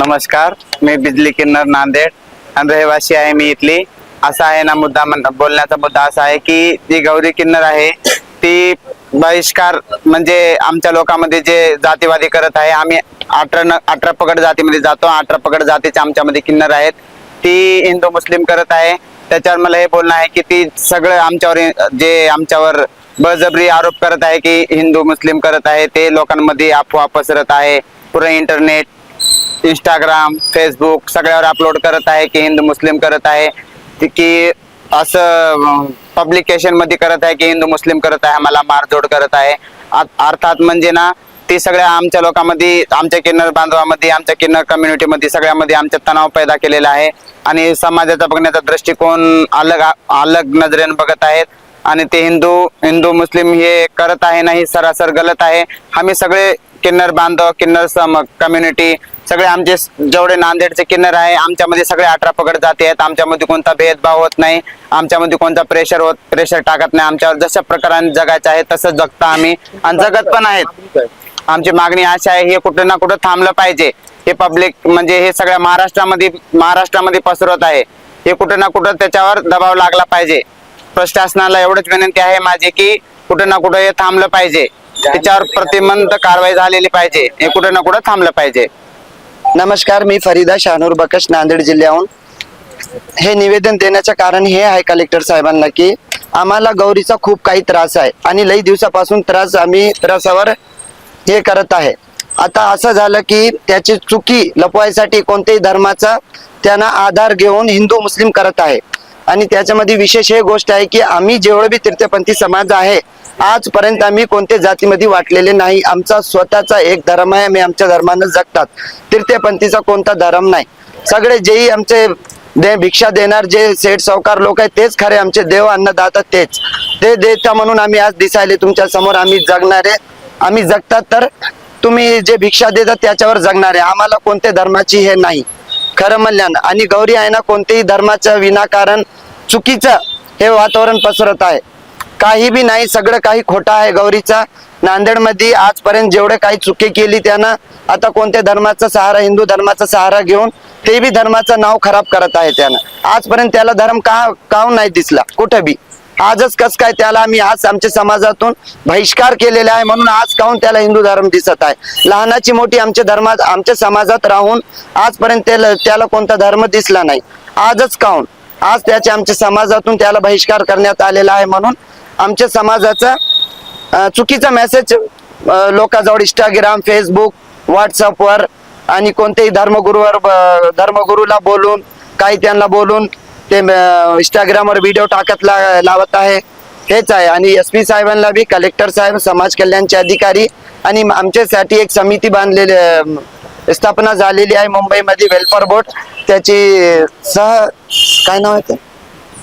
नमस्कार मी बिजली किन्नर नांदेड. आणि रहिवासी आहे मी इथली. असा आहे ना मुद्दा म्हण- बोलण्याचा मुद्दा असा आहे की जी गौरी किन्नर आहे ती बहिष्कार म्हणजे आमच्या लोकांमध्ये जे जातीवादी करत आहे आम्ही अठरा न- अठरा पगड जातीमध्ये जातो. अठरा पगड जातीचे आमच्यामध्ये किन्नर आहेत. ती हिंदू मुस्लिम करत आहे. त्याच्यावर मला हे बोलणं आहे की ती सगळं आमच्यावर जे आमच्यावर बळजबरी आरोप करत आहे की हिंदू मुस्लिम करत आहे ते लोकांमध्ये अफवा पसरत आहे. पुरं इंटरनेट इंस्टाग्राम फेसबुक सगळ्यावर अपलोड करत आहे की हिंदू मुस्लिम करत आहे. की असं पब्लिकेशनमध्ये करत आहे की हिंदू मुस्लिम करत आहे आम्हाला मारझोड करत आहे. आ- अर्थात म्हणजे ना ती सगळ्या आमच्या लोकांमध्ये आमच्या किन्नर बांधवामध्ये आमच्या किन्नर कम्युनिटीमध्ये सगळ्यामध्ये आमच्या तणाव पैदा केलेला आहे. आणि समाजाचा बघण्याचा दृष्टिकोन अलग अलग नजरेने बघत आहेत. आणि ते हिंदू हिंदू मुस्लिम हे करत आहे ना ही सरासर गलत आहे. आम्ही सगळे किन्नर बांधव किन्नर सम कम्युनिटी सगळे आमचे जेवढे नांदेडचे किन्नर आहे आमच्यामध्ये सगळे अठरा पकड जाते आहेत. आमच्यामध्ये कोणता भेदभाव होत नाही. आमच्यामध्ये कोणता प्रेशर होत प्रेशर टाकत नाही. आमच्यावर जशा प्रकाराने जगायचं आहे तसंच जगता आम्ही. आणि जगत पण आहेत. आमची मागणी अशी आहे हे कुठं ना कुठं थांबलं पाहिजे. हे पब्लिक म्हणजे हे सगळ्या महाराष्ट्रामध्ये महाराष्ट्रामध्ये पसरत आहे. हे कुठं ना कुठं त्याच्यावर दबाव लागला पाहिजे. प्रशासनाला एवढंच विनंती आहे माझी की कुठं ना कुठं हे थांबलं पाहिजे. त्याच्यावर प्रतिबंध कारवाई झालेली पाहिजे. हे कुठं ना कुठं थांबलं पाहिजे. नमस्कार मी फरीदा शहानूर बकश नांदेड जिल्ह्याहून. हे निवेदन देण्याचं कारण हे आहे कलेक्टर साहेबांना की आम्हाला गौरीचा खूप काही त्रास आहे आणि लई दिवसापासून त्रास आम्ही त्रासावर हे करत आहे. आता असं झालं की त्याची चुकी लपवायसाठी कोणत्याही धर्माचा त्यांना आधार घेऊन हिंदू मुस्लिम करत आहे. आणि त्याच्यामध्ये विशेष हे गोष्ट आहे की आम्ही जेवढे बी तीर्थपंथी समाज आहे आजपर्यंत आम्ही कोणत्या जातीमध्ये वाटलेले नाही. आमचा स्वतःचा एक धर्म आहे. आम्ही आमच्या धर्मानं जगतात. तीर्थपंथीचा कोणता धर्म नाही. सगळे जेही आमचे दे भिक्षा देणार जे सेठ सावकार लोक आहेत तेच खरे. आमचे देव अन्नदाता तेच. ते देता म्हणून आम्ही आज दिसायले. तुमच्यासमोर आम्ही जगणारे. आम्ही जगतात तर तुम्ही जे भिक्षा देतात त्याच्यावर जगणारे. आम्हाला कोणत्या धर्माची हे नाही. खरं म्हणल्यानं. आणि गौरी आहे ना कोणत्याही धर्माचं विनाकारण चुकीचं हे वातावरण पसरत आहे. काही बी नाही सगळं काही खोटं आहे. गौरीचा नांदेडमध्ये आजपर्यंत जेवढे काही चुकी केली त्यानं आता कोणत्या धर्माचा सहारा हिंदू धर्माचा सहारा घेऊन ते बी धर्माचं नाव खराब करत आहे त्यानं. आजपर्यंत त्याला धर्म का काऊन नाही दिसला? कुठं बी? आजच कस काय त्याला आम्ही आज आमच्या समाजातून बहिष्कार केलेला आहे म्हणून आज काहून त्याला हिंदू धर्म दिसत आहे? लहानाची मोठी आमच्या धर्मात आमच्या समाजात राहून आजपर्यंत त्याला त्याला कोणता धर्म दिसला नाही. आजच काहून? आज त्याच्या आमच्या समाजातून त्याला बहिष्कार करण्यात आलेला आहे म्हणून आमच्या समाजाचा चुकीचा मेसेज लोकांजवळ इंस्टाग्राम फेसबुक व्हॉट्सअपवर आणि कोणत्याही धर्मगुरूवर धर्मगुरूला बोलून काही त्यांना बोलून ते इंस्टाग्रामवर व्हिडिओ टाकत ला- लावत आहे. हेच आहे. आणि एस पी साहेबांना बी कलेक्टर साहेब समाज कल्याणचे अधिकारी आणि आमच्यासाठी एक समिती बांधलेली स्थापना झालेली आहे मुंबईमध्ये वेलफेअर बोर्ड त्याची सह काय नाव आहे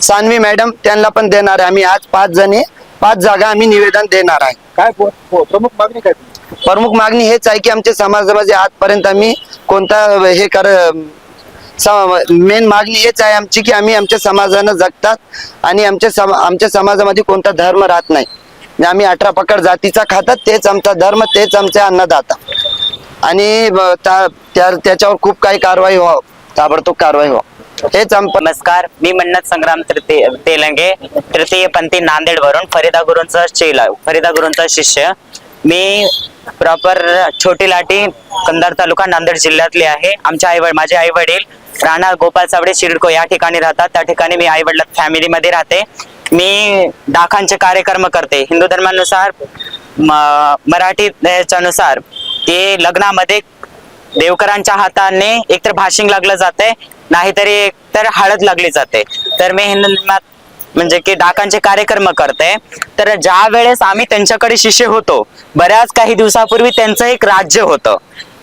सान्वी मॅडम त्यांना पण देणार आहे. आम्ही आज पाच जणी पाच जागा आम्ही निवेदन देणार आहे. काय प- प- प्रमुख मागणी काय? तुमची? प्रमुख मागणी हेच आहे की आमच्या समाजामध्ये आजपर्यंत आम्ही कोणता हे कर मेन मागणी हेच आहे आमची की आम्ही आमच्या समाजानं जगतात आणि आमच्या सम आमच्या समाजामध्ये कोणता धर्म राहत नाही. आणि आम्ही अठरा पकड जातीचा खातात तेच आमचा धर्म तेच आमचे अन्नदाता. आणि ब- त्या- त्या- त्याच्यावर खूप काही कारवाई व्हावं. ताबडतोब कारवाई व्हावं. हेच नमस्कार. मी मन्नत संग्राम तृतीय तेलंगे. तृतीय पंथी नांदेड वरून फरीदा गुरुंचा चेला फरीदा गुरुंचा शिष्य. मी प्रॉपर छोटी लाटी कंधार तालुका नांदेड जिल्ह्यातले आहे. आमचे आई माझे आई वडील राणा गोपाल सावडे शिरडको या ठिकाणी राहतात. त्या ठिकाणी मी आई वडिला फॅमिलीमध्ये राहते. मी डाखांचे कार्यक्रम करते. हिंदू धर्मानुसार म- मराठी नुसार ते लग्नामध्ये देवकरांच्या हाताने एकतर भाषिंग लागलं जाते नाहीतरी तर हळद लागली जाते. तर मी म्हणजे की डाकांचे कार्यक्रम करते. तर ज्या वेळेस आम्ही त्यांच्याकडे शिष्य होतो बऱ्याच काही दिवसापूर्वी त्यांचं एक राज्य होतं.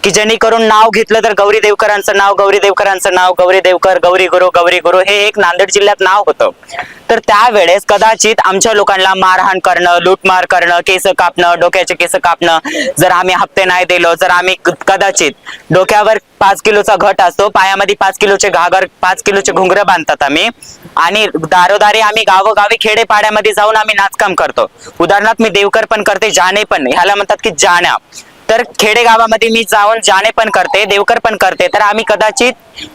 की जेणेकरून नाव घेतलं तर गौरी देवकरांचं नाव गौरी देवकरांचं नाव गौरी देवकर गौरी गुरु गौरी गुरु हे एक नांदेड जिल्ह्यात नाव होतं. तर त्यावेळेस कदाचित आमच्या लोकांना मारहाण करणं लूटमार करणं केस कापणं डोक्याचे केस कापणं जर आम्ही हप्ते नाही दिलो जर आम्ही कदाचित डोक्यावर पाच किलोचा घट असतो पायामध्ये पाच किलोचे घागर पाच किलोचे घुंगर बांधतात आम्ही. आणि दारोदारी आम्ही गावोगावी खेडेपाड्यामध्ये जाऊन आम्ही नाचकाम करतो. उदाहरणार्थ मी देवकर पण करते जाणे पण. ह्याला म्हणतात की जाण्या तर खेडेगावामध्ये मी जाऊन जाणे पण करते देवकर पण करते. तर आम्ही कदाचित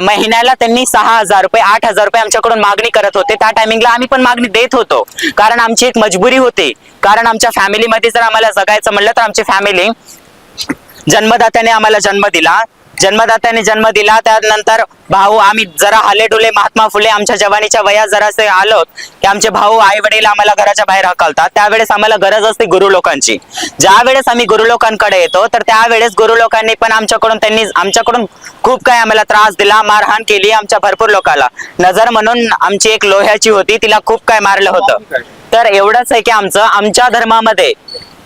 महिन्याला त्यांनी सहा हजार रुपये आठ हजार रुपये आमच्याकडून मागणी करत होते. त्या टायमिंगला आम्ही पण मागणी देत होतो. कारण आमची एक मजबुरी होती. कारण आमच्या फॅमिलीमध्ये जर आम्हाला जगायचं म्हणलं तर आमची फॅमिली जन्मदात्याने आम्हाला जन्म दिला. जन्मदात्याने जन्म दिला. त्यानंतर भाऊ आम्ही जरा हले डुले महात्मा फुले आमच्या जवानीच्या वयात जरासे आलो की आमचे भाऊ आई वडील आम्हाला घराच्या बाहेर हकलतात त्यावेळेस आम्हाला गरज असते गुरु लोकांची ज्या वेळेस आम्ही गुरु लोकांकडे येतो तर त्यावेळेस गुरु लोकांनी पण आमच्याकडून त्यांनी आमच्याकडून खूप काही आम्हाला त्रास दिला मारहाण केली आमच्या भरपूर लोकांना नजर म्हणून आमची एक लोह्याची होती तिला खूप काय मारलं होतं. तर एवढंच आहे की आमचं आमच्या धर्मामध्ये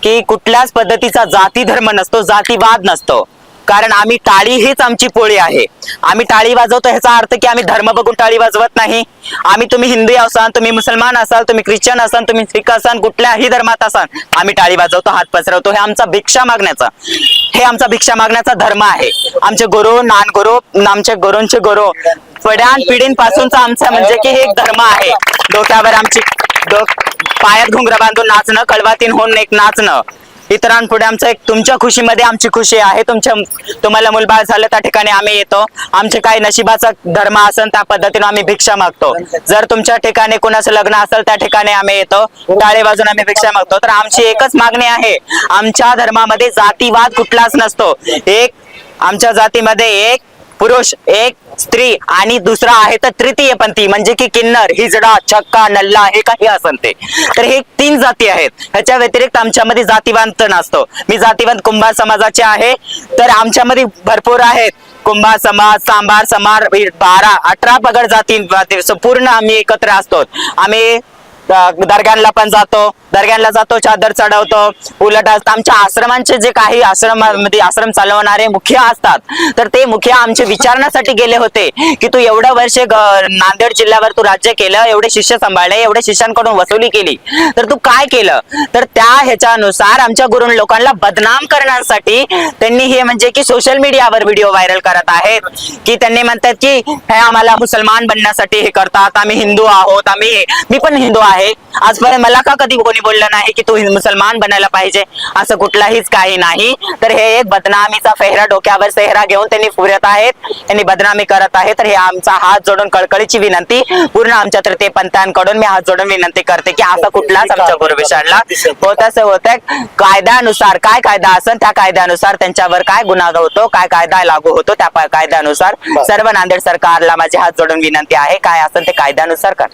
की कुठल्याच पद्धतीचा जाती धर्म नसतो जातीवाद नसतो. कारण आम्ही टाळी हीच आमची पोळी आहे. आम्ही टाळी वाजवतो ह्याचा अर्थ की आम्ही धर्म बघून टाळी वाजवत नाही. आम्ही तुम्ही हिंदू असाल तुम्ही मुसलमान असाल तुम्ही ख्रिश्चन असाल तुम्ही सिख असाल कुठल्याही धर्मात असाल आम्ही टाळी वाजवतो हात पसरवतो. हे आमचा भिक्षा मागण्याचा. हे आमचा भिक्षा मागण्याचा धर्म आहे. आमचे गुरु नान गुरु आमच्या गुरूंचे गुरु पड्यान पिढींपासूनचा आमचा म्हणजे की हे एक धर्म आहे. डोक्यावर आमची डोक पायात घुंगरा बांधून नाचणं कळवातीन होऊन एक नाचणं. इतरांपुढे आमचं एक तुमच्या खुशीमध्ये आमची खुशी आहे. तुमच्या तुम्हाला मुलबाळ झालं त्या ठिकाणी आम्ही येतो. आमचे काही नशिबाचा धर्म असेल त्या पद्धतीने आम्ही भिक्षा मागतो. जर तुमच्या ठिकाणी कुणाचं लग्न असेल त्या ठिकाणी आम्ही येतो. टाळे बाजून आम्ही भिक्षा मागतो. तर आमची एकच मागणी आहे. आमच्या धर्मामध्ये जातीवाद कुठलाच नसतो. एक आमच्या जातीमध्ये एक पुरुष एक स्त्री आणि दुसरा आहे तर तृतीय पंथी म्हणजे की किन्नर हिजडा छक्का नल्ला हे काही असन ते. तर हे तीन जाती आहेत. ह्याच्या व्यतिरिक्त आमच्यामध्ये जातीवंत नसतो. मी जातीवंत कुंभार समाजाचे आहे. तर आमच्यामध्ये भरपूर आहेत. कुंभार समाज सांबार समाज बारा अठरा पगड जाती जाती- पूर्ण आम्ही एकत्र असतो. आम्ही अ, पण जातो. दर्ग्यांना जातो चादर चढवतो. उलट असतं आमच्या आश्रमांचे जे काही आश्रमामध्ये आश्रम चालवणारे मुख्य असतात तर ते मुख्य आमचे विचारण्यासाठी गेले होते की तू एवढं वर्ष नांदेड जिल्ह्यावर तू राज्य केलं एवढे शिष्य सांभाळले एवढे शिष्यांकडून वसुली केली. तर तू काय केलं? तर त्या ह्याच्यानुसार आमच्या गुरु लोकांना बदनाम करण्यासाठी त्यांनी हे म्हणजे की सोशल मीडियावर व्हिडिओ व्हायरल करत आहेत की त्यांनी म्हणतात की हे आम्हाला मुसलमान बनण्यासाठी हे करतात आम्ही हिंदू आहोत आम्ही मी पण हिंदू आहे. आजपर्यंत मला का कधी कोणी बोललं नाही की तू मुसलमान बनायला पाहिजे? असं कुठलाहीच काही नाही. तर हे एक बदनामीचा फेहरा डोक्यावर सेहरा घेऊन त्यांनी फिरत आहेत. त्यांनी बदनामी करत आहे तर हे आमचा हात जोडून कळकळीची विनंती पूर्ण आमच्या तृतीय पंथांकडून मी हात जोडून विनंती करते की असा कुठलाच आमच्या गुरु विषयाला होत असं होत. कायद्यानुसार काय कायदा असेल त्या कायद्यानुसार त्यांच्यावर काय गुन्हा होतो काय कायदा लागू होतो त्या कायद्यानुसार सर्व नांदेड सरकारला माझे हात जोडून विनंती आहे. काय असेल ते कायद्यानुसार कर.